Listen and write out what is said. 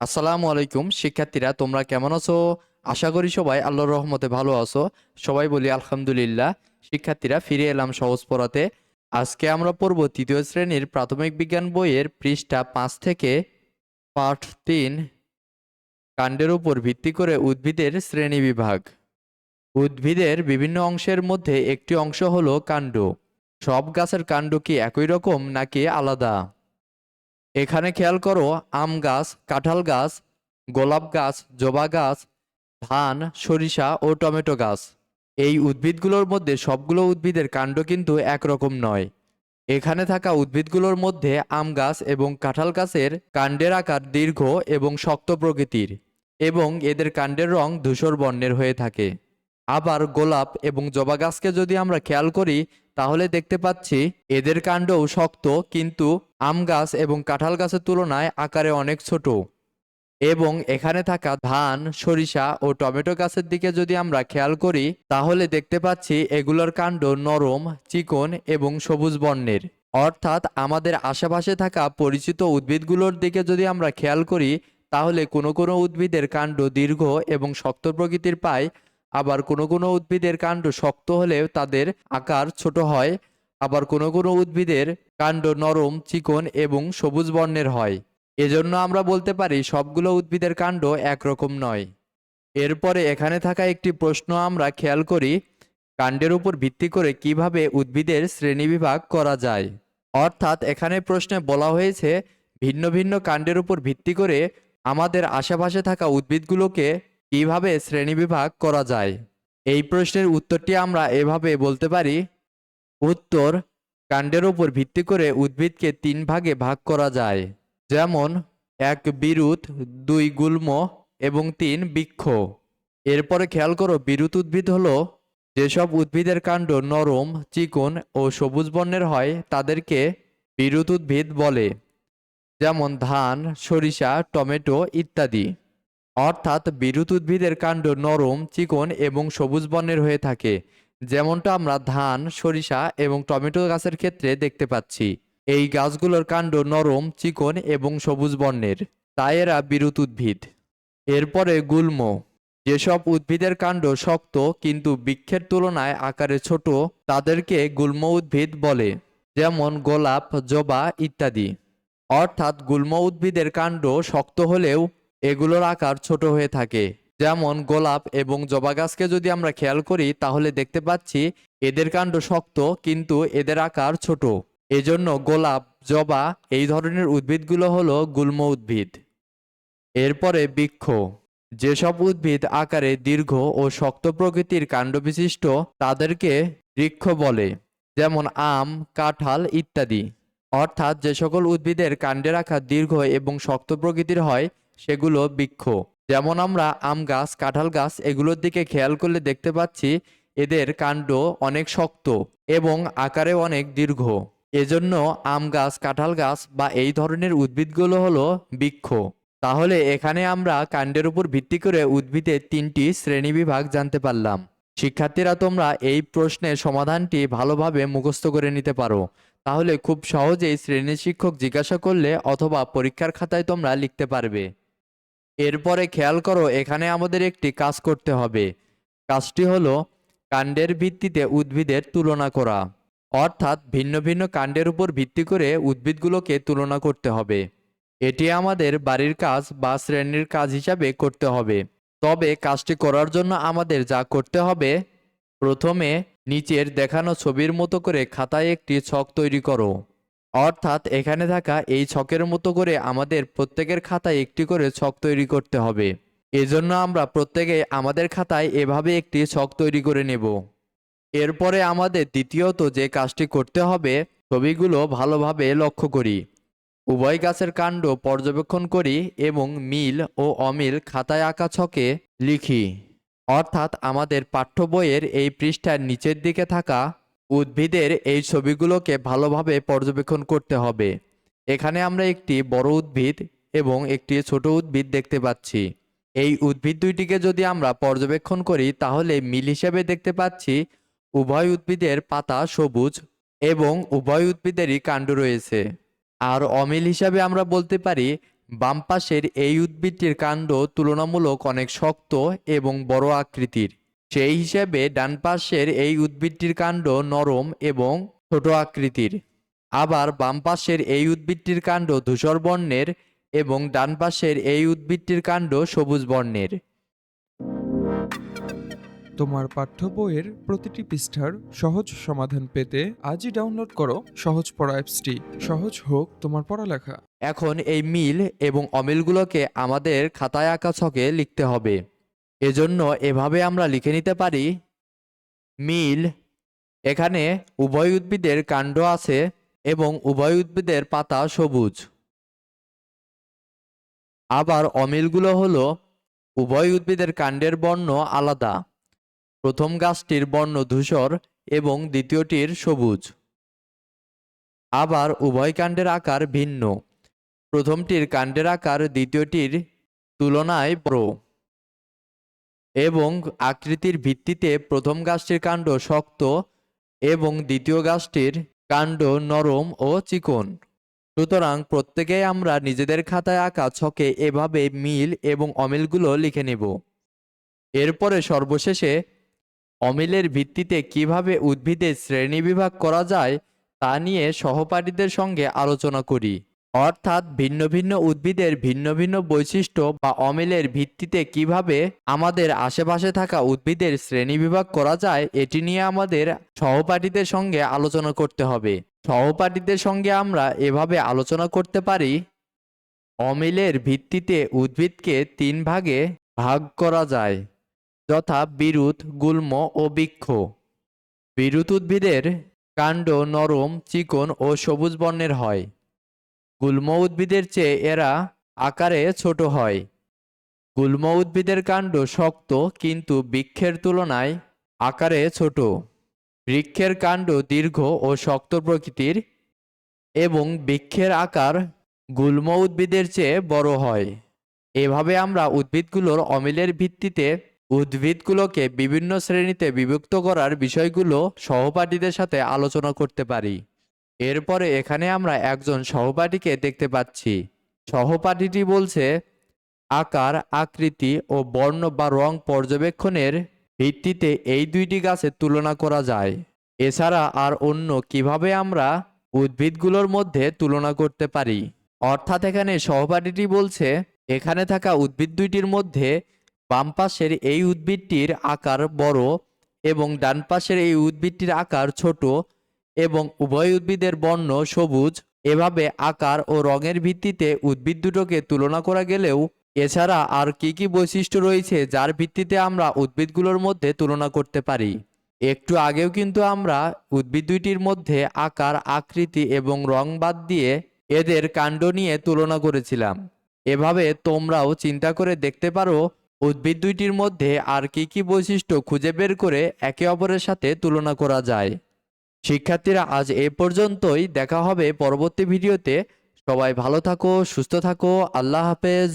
আসসালামু আলাইকুম, শিক্ষার্থীরা, তোমরা কেমন আছো? আশা করি সবাই আল্লাহর রহমতে ভালো আছো। সবাই বলি আলহামদুলিল্লাহ। শিক্ষার্থীরা, ফিরে এলাম সহজ পড়াতে। আজকে আমরা পড়ব তৃতীয় শ্রেণির প্রাথমিক বিজ্ঞান বইয়ের পৃষ্ঠা পাঁচ থেকে পাঠ তিন কাণ্ডের উপর ভিত্তি করে উদ্ভিদের শ্রেণি বিভাগ। উদ্ভিদের বিভিন্ন অংশের মধ্যে একটি অংশ হলো কাণ্ড। সব গাছের কাণ্ড কি একই রকম নাকি আলাদা? এখানে খেয়াল করো, আম গাছ, কাঁঠাল গাছ, গোলাপ গাছ, জবা গাছ, ধান, সরিষা ও টমেটো গাছ। এই উদ্ভিদগুলোর মধ্যে সবগুলো উদ্ভিদের কাণ্ড কিন্তু একরকম নয়। এখানে থাকা উদ্ভিদগুলোর মধ্যে আম গাছ এবং কাঁঠাল গাছের কাণ্ডের আকার দীর্ঘ এবং শক্ত প্রকৃতির এবং এদের কাণ্ডের রং ধূসর বর্ণের হয়ে থাকে। আবার গোলাপ এবং জবা গাছকে যদি আমরা খেয়াল করি, তাহলে দেখতে পাচ্ছি এদের কাণ্ডও শক্ত, কিন্তু আম গাছ এবং কাঁঠাল গাছের তুলনায় আকারে অনেক ছোট। এবং এখানে থাকা ধান, সরিষা ও টমেটো গাছের দিকে যদি আমরা খেয়াল করি, তাহলে দেখতে পাচ্ছি এগুলোর কাণ্ড নরম, চিকন এবং সবুজ বর্ণের। অর্থাৎ আমাদের আশেপাশে থাকা পরিচিত উদ্ভিদগুলোর দিকে যদি আমরা খেয়াল করি, তাহলে কোনো কোনো উদ্ভিদের কাণ্ড দীর্ঘ এবং শক্ত প্রকৃতির পায় আবার কোনো কোনো উদ্ভিদের কাণ্ড শক্ত হলেও তাদের আকার ছোট হয়, আবার কোনো কোনো উদ্ভিদের কাণ্ড নরম, চিকন এবং সবুজ বর্ণের হয়। এজন্য আমরা বলতে পারি সবগুলো উদ্ভিদের কাণ্ড একরকম নয়। এরপরে এখানে থাকা একটি প্রশ্ন আমরা খেয়াল করি, কাণ্ডের উপর ভিত্তি করে কীভাবে উদ্ভিদের শ্রেণীবিভাগ করা যায়। অর্থাৎ এখানে প্রশ্নে বলা হয়েছে, ভিন্ন ভিন্ন কাণ্ডের উপর ভিত্তি করে আমাদের আশেপাশে থাকা উদ্ভিদগুলোকে কীভাবে শ্রেণীবিভাগ করা যায়? এই প্রশ্নের উত্তরটি আমরা এভাবে বলতে পারি। উত্তর, কাণ্ডের উপর ভিত্তি করে উদ্ভিদকে তিন ভাগে ভাগ করা যায়। যেমন, এক বিরুৎ দুই গুল্ম এবং তিন বৃক্ষ। এরপরে খেয়াল করো বিরুৎ উদ্ভিদ হলো যেসব উদ্ভিদের কাণ্ড নরম, চিকন ও সবুজ বর্ণের হয়, তাদেরকে বিরুৎ উদ্ভিদ বলে। যেমন, ধান, সরিষা, টমেটো ইত্যাদি। অর্থাৎ বিরুৎ উদ্ভিদের কাণ্ড নরম, চিকন এবং সবুজ বর্ণের হয়ে থাকে। যেমনটা আমরা ধান, সরিষা এবং টমেটো গাছের ক্ষেত্রে দেখতে পাচ্ছি। এই গাছগুলোর কাণ্ড নরম, চিকন এবং সবুজ বর্ণের। তাই এরা বিরুৎ উদ্ভিদ। এরপরে গুল্ম। যেসব উদ্ভিদের কাণ্ড শক্ত কিন্তু বৃক্ষের তুলনায় আকারে ছোট, তাদেরকে গুল্ম উদ্ভিদ বলে। যেমন গোলাপ, জবা ইত্যাদি। অর্থাৎ গুল্ম উদ্ভিদের কাণ্ড শক্ত হলেও এগুলোর আকার ছোট হয়ে থাকে। যেমন গোলাপ এবং জবা গাছকে যদি আমরা খেয়াল করি, তাহলে দেখতে পাচ্ছি এদের কাণ্ড শক্ত, কিন্তু এদের আকার ছোট। এজন্য গোলাপ, জবা এই ধরনের উদ্ভিদগুলো হলো গুল্ম উদ্ভিদ। এরপরে বৃক্ষ। যেসব উদ্ভিদ আকারে দীর্ঘ ও শক্ত প্রকৃতির কাণ্ড বিশিষ্ট, তাদেরকে বৃক্ষ বলে, যেমন আম, কাঁঠাল ইত্যাদি। অর্থাৎ যে সকল উদ্ভিদের কাণ্ডের আকার দীর্ঘ এবং শক্ত প্রকৃতির হয় সেগুলো বৃক্ষ। যেমন আমরা আম গাছ, কাঁঠাল গাছ, এগুলোর দিকে খেয়াল করলে দেখতে পাচ্ছি এদের কাণ্ড অনেক শক্ত এবং আকারে অনেক দীর্ঘ। এজন্য আম গাছ, কাঁঠাল গাছ বা এই ধরনের উদ্ভিদগুলো হলো বৃক্ষ। তাহলে এখানে আমরা কাণ্ডের উপর ভিত্তি করে উদ্ভিদের তিনটি শ্রেণীবিভাগ জানতে পারলাম। শিক্ষার্থীরা তোমরা এই প্রশ্নের সমাধানটি ভালোভাবে মুখস্থ করে নিতে পারো। তাহলে খুব সহজেই শ্রেণি শিক্ষক জিজ্ঞাসা করলে অথবা পরীক্ষার খাতায় তোমরা লিখতে পারবে। এরপরে খেয়াল করো, এখানে আমাদের একটি কাজ করতে হবে। কাজটি হলো কাণ্ডের ভিত্তিতে উদ্ভিদের তুলনা করা। অর্থাৎ ভিন্ন ভিন্ন কাণ্ডের উপর ভিত্তি করে উদ্ভিদগুলোকে তুলনা করতে হবে। এটি আমাদের বাড়ির কাজ বা শ্রেণির কাজ হিসাবে করতে হবে। তবে কাজটি করার জন্য আমাদের যা করতে হবে, প্রথমে নিচের দেখানো ছবির মতো করে খাতায় একটি ছক তৈরি করো। অর্থাৎ এখানে থাকা এই ছকের মতো করে আমাদের প্রত্যেকের খাতায় একটি করে ছক তৈরি করতে হবে। এজন্য আমরা প্রত্যেকে আমাদের খাতায় এভাবে একটি ছক তৈরি করে নেব। এরপরে আমাদের দ্বিতীয়ত যে কাজটি করতে হবে, ছবিগুলো ভালোভাবে লক্ষ্য করি। উভয় গাছের কাণ্ড পর্যবেক্ষণ করি এবং মিল ও অমিল খাতায় আঁকা ছকে লিখি। অর্থাৎ আমাদের পাঠ্য বইয়ের এই পৃষ্ঠার নিচের দিকে থাকা উদ্ভিদের এই ছবিগুলোকে ভালোভাবে পর্যবেক্ষণ করতে হবে। এখানে আমরা একটি বড় উদ্ভিদ এবং একটি ছোট উদ্ভিদ দেখতে পাচ্ছি। এই উদ্ভিদ দুইটিকে যদি আমরা পর্যবেক্ষণ করি, তাহলে মিল হিসেবে দেখতে পাচ্ছি উভয় উদ্ভিদের পাতা সবুজ এবং উভয় উদ্ভিদেরই কাণ্ড রয়েছে। আর অমিল হিসাবে আমরা বলতে পারি, বাম পাশের এই উদ্ভিদটির কাণ্ড তুলনামূলক অনেক শক্ত এবং বড় আকৃতির। সেই হিসেবে ডান পাশের এই উদ্ভিদটির কাণ্ড নরম এবং ছোট আকৃতির। আবার বাম পাশের এই উদ্ভিদটির কাণ্ড ধূসর বর্ণের এবং ডান পাশের এই উদ্ভিদটির কাণ্ড সবুজ বর্ণের। তোমার পাঠ্য বইয়ের প্রতিটি পৃষ্ঠার সহজ সমাধান পেতে আজই ডাউনলোড করো সহজ পড়া অ্যাপসটি। সহজ হোক তোমার পড়ালেখা। এখন এই মিল এবং অমিলগুলোকে আমাদের খাতায় আঁকা ছকে লিখতে হবে। এজন্য এভাবে আমরা লিখে নিতে পারি, মিল, এখানে উভয় উদ্ভিদের কাণ্ড আছে এবং উভয় উদ্ভিদের পাতা সবুজ। আবার অমিলগুলো হলো, উভয় উদ্ভিদের কাণ্ডের বর্ণ আলাদা। প্রথম গাছটির বর্ণ ধূসর এবং দ্বিতীয়টির সবুজ। আবার উভয় কাণ্ডের আকার ভিন্ন। প্রথমটির কাণ্ডের আকার দ্বিতীয়টির তুলনায় বড়। এবং আকৃতির ভিত্তিতে প্রথম গাছটির কাণ্ড শক্ত এবং দ্বিতীয় গাছটির কাণ্ড নরম ও চিকন। সুতরাং প্রত্যেকেই আমরা নিজেদের খাতায় আঁকা ছকে এভাবে মিল এবং অমিলগুলো লিখে নেব। এরপরে সর্বশেষে অমিলের ভিত্তিতে কীভাবে উদ্ভিদের শ্রেণীবিভাগ করা যায় তা নিয়ে সহপাঠীদের সঙ্গে আলোচনা করি। অর্থাৎ ভিন্ন ভিন্ন উদ্ভিদের ভিন্ন ভিন্ন বৈশিষ্ট্য বা অমিলের ভিত্তিতে কীভাবে আমাদের আশেপাশে থাকা উদ্ভিদের শ্রেণীবিভাগ করা যায়, এটি নিয়ে আমাদের সহপাঠীদের সঙ্গে আলোচনা করতে হবে। সহপাঠীদের সঙ্গে আমরা এভাবে আলোচনা করতে পারি, অমিলের ভিত্তিতে উদ্ভিদকে তিন ভাগে ভাগ করা যায়, যথা বিরুৎ, গুল্ম ও বৃক্ষ। বিরুৎ উদ্ভিদের কাণ্ড নরম, চিকন ও সবুজ বর্ণের হয়। গুল্ম উদ্ভিদের চেয়ে এরা আকারে ছোট হয়। গুল্ম উদ্ভিদের কাণ্ড শক্ত, কিন্তু বৃক্ষের তুলনায় আকারে ছোট। বৃক্ষের কাণ্ড দীর্ঘ ও শক্ত প্রকৃতির এবং বৃক্ষের আকার গুল্ম উদ্ভিদের চেয়ে বড় হয়। এভাবে আমরা উদ্ভিদগুলোর অমিলের ভিত্তিতে উদ্ভিদগুলোকে বিভিন্ন শ্রেণীতে বিভক্ত করার বিষয়গুলো সহপাঠীদের সাথে আলোচনা করতে পারি। এরপরে এখানে আমরা একজন সহপাঠীকে দেখতে পাচ্ছি। সহপাঠীটি বলছে, আকার, আকৃতি ও বর্ণ বা রং পর্যবেক্ষণের ভিত্তিতে এই দুইটি গাছের তুলনা করা যায়। এছাড়া আর অন্য কীভাবে আমরা উদ্ভিদগুলোর মধ্যে তুলনা করতে পারি? অর্থাৎ এখানে সহপাঠীটি বলছে, এখানে থাকা উদ্ভিদ দুইটির মধ্যে বাম পাশের এই উদ্ভিদটির আকার বড় এবং ডান পাশের এই উদ্ভিদটির আকার ছোট এবং উভয় উদ্ভিদের বর্ণ সবুজ, এভাবে আকার ও রঙের ভিত্তিতে উদ্ভিদ দুটোকে তুলনা করা গেলেও এছাড়া আর কি কি বৈশিষ্ট্য রয়েছে যার ভিত্তিতে আমরা উদ্ভিদগুলোর মধ্যে তুলনা করতে পারি? একটু আগেও কিন্তু আমরা উদ্ভিদ দুইটির মধ্যে আকার, আকৃতি এবং রং বাদ দিয়ে এদের কাণ্ড নিয়ে তুলনা করেছিলাম। এভাবে তোমরাও চিন্তা করে দেখতে পারো উদ্ভিদ দুইটির মধ্যে আর কি কি বৈশিষ্ট্য খুঁজে বের করে একে অপরের সাথে তুলনা করা যায়। শিক্ষার্থীরা আজ এ পর্যন্তই। দেখা হবে পরবর্তী ভিডিওতে। সবাই ভালো থাকো, সুস্থ থাকো। আল্লাহ হাফেজ।